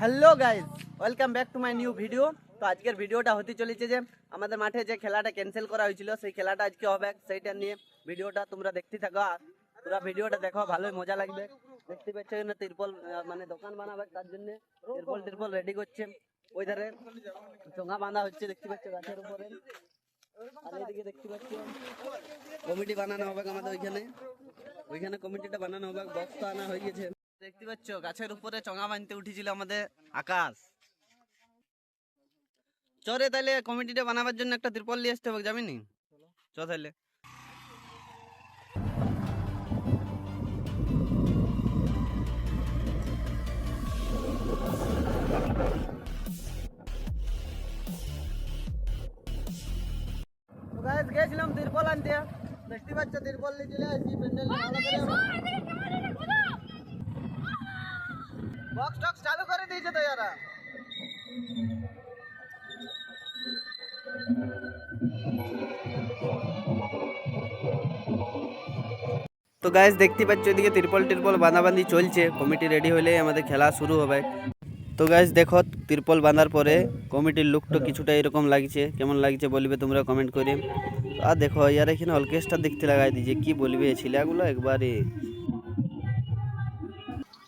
Hello guys welcome back to my new video. তো আজকের ভিডিওটা হতে চলেছে যে, আমাদের মাঠে যে খেলাটা ক্যান্সেল করা হয়েছিল, সেই খেলাটা আজকে হবে। সেইটা নিয়ে ভিডিওটা তোমরা দেখতে থাকো। আর পুরো ভিডিওটা দেখো, ভালোই মজা লাগবে। দেখতে পাচ্ছ এখানে তিরপল মানে দোকান বানাবে তার জন্য। তিরপল তিরপল রেডি করছে। ওই ধারে চোঙা বাঁধা হচ্ছে, দেখতে পাচ্ছ গাছের উপরে। দেখতে কমিটি বানানো হবে আমাদের ওইখানে। ওইখানে কমিটিটা বানানো হবে, বক্স আনা হয়ে গেছে। দেখতে পাচ্ছ গাছের উপরে চঙা বানতে উঠেছিল আমাদের আকাশ। চরে তাহলে কমিটিটা বানাবার জন্য একটা ত্রিপল নিয়ে আসতে হবে যাবি নি? চ তাহলে গেছিলাম তিরপল আনতে। দেখতে পাচ্ছ তিরপল নিয়ে চলে আসছি প্যান্ডেল বক্স টক্স চালু করে দিয়েছে তো ইয়ারা তো গাইস দেখতে পাচ্ছ এদিকে তিরপল টিরপল বাঁধাবান্ধি চলছে। কমিটি রেডি হলেই আমাদের খেলা শুরু হবে। তো গাইস দেখো, তিরপল বাঁধার পরে কমিটির লুকটা কিছুটা এরকম লাগছে। কেমন লাগছে বলবে তোমরা কমেন্ট করে। আর দেখো, ইয়ার এখানে অর্কেস্ট্রা দেখতে লাগাই দিয়েছে। কি বলবে, ছেলেগুলো একবারে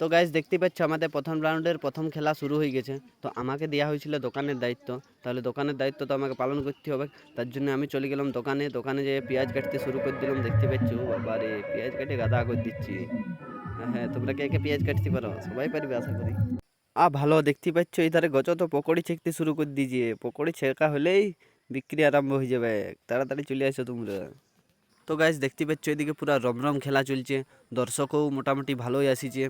তো গাইস দেখতে পাচ্ছ আমাদের প্রথম রাউন্ডের প্রথম খেলা শুরু হয়ে গেছে। তো আমাকে দেওয়া হয়েছিল দোকানের দায়িত্ব। তাহলে দোকানের দায়িত্ব তো আমাকে পালন করতে হবে। তার জন্য আমি চলে গেলাম দোকানে। দোকানে যেয়ে পেঁয়াজ কাটতে শুরু করে দিলাম। দেখতে পাচ্ছ বাবা রে পেঁয়াজ কাটে গাদা করে দিচ্ছি। হ্যাঁ, হ্যাঁ তোমরা কে কে পেঁয়াজ কাটতে পারো? সবাই পারবে আশা করি। আ ভালো দেখতে পাচ্ছ এই ধারে গছ তো পকোড়ি ছেঁকতে শুরু করে দিয়েছে। পকোড়ি ছেঁকা হলেই বিক্রি আরম্ভ হয়ে যাবে। তাড়াতাড়ি চলে আসো তোমরা। তো গাইজ দেখতে পাচ্ছ এদিকে পুরো রমরম খেলা চলছে। দর্শকও মোটামুটি ভালোই আসিছে।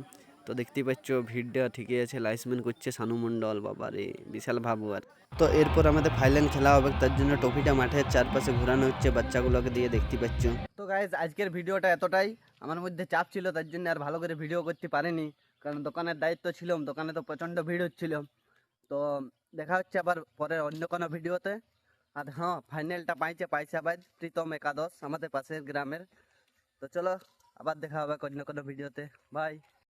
তো দেখতে পাচ্ছ ভিড়টা ঠিকই আছে। লাইসমেন করছে সানু মণ্ডল, বাবারে, বিশাল ভাবু আর। তো এরপর আমাদের ফাইনাল খেলা হবে, তার জন্য ট্রফিটা মাঠের চারপাশে ঘোরানো হচ্ছে, বাচ্চাগুলোকে দিয়ে দেখতে পাচ্ছ। তো গাইজ আজকের ভিডিওটা এতটাই। আমার মধ্যে চাপ ছিল, তার জন্য আর ভালো করে ভিডিও করতে পারিনি। কারণ দোকানের দায়িত্ব ছিল, দোকানে তো প্রচণ্ড ভিড় হচ্ছিল। তো দেখা হচ্ছে আবার পরে অন্য কোনো ভিডিওতে। আর হ্যাঁ ফাইনালটা পাইছে পাইসাবাদ প্রীতম একাদশ, আমাদের পাশের গ্রামের। তো চলো, আবার দেখা হবে অন্য কোনো ভিডিওতে। বাই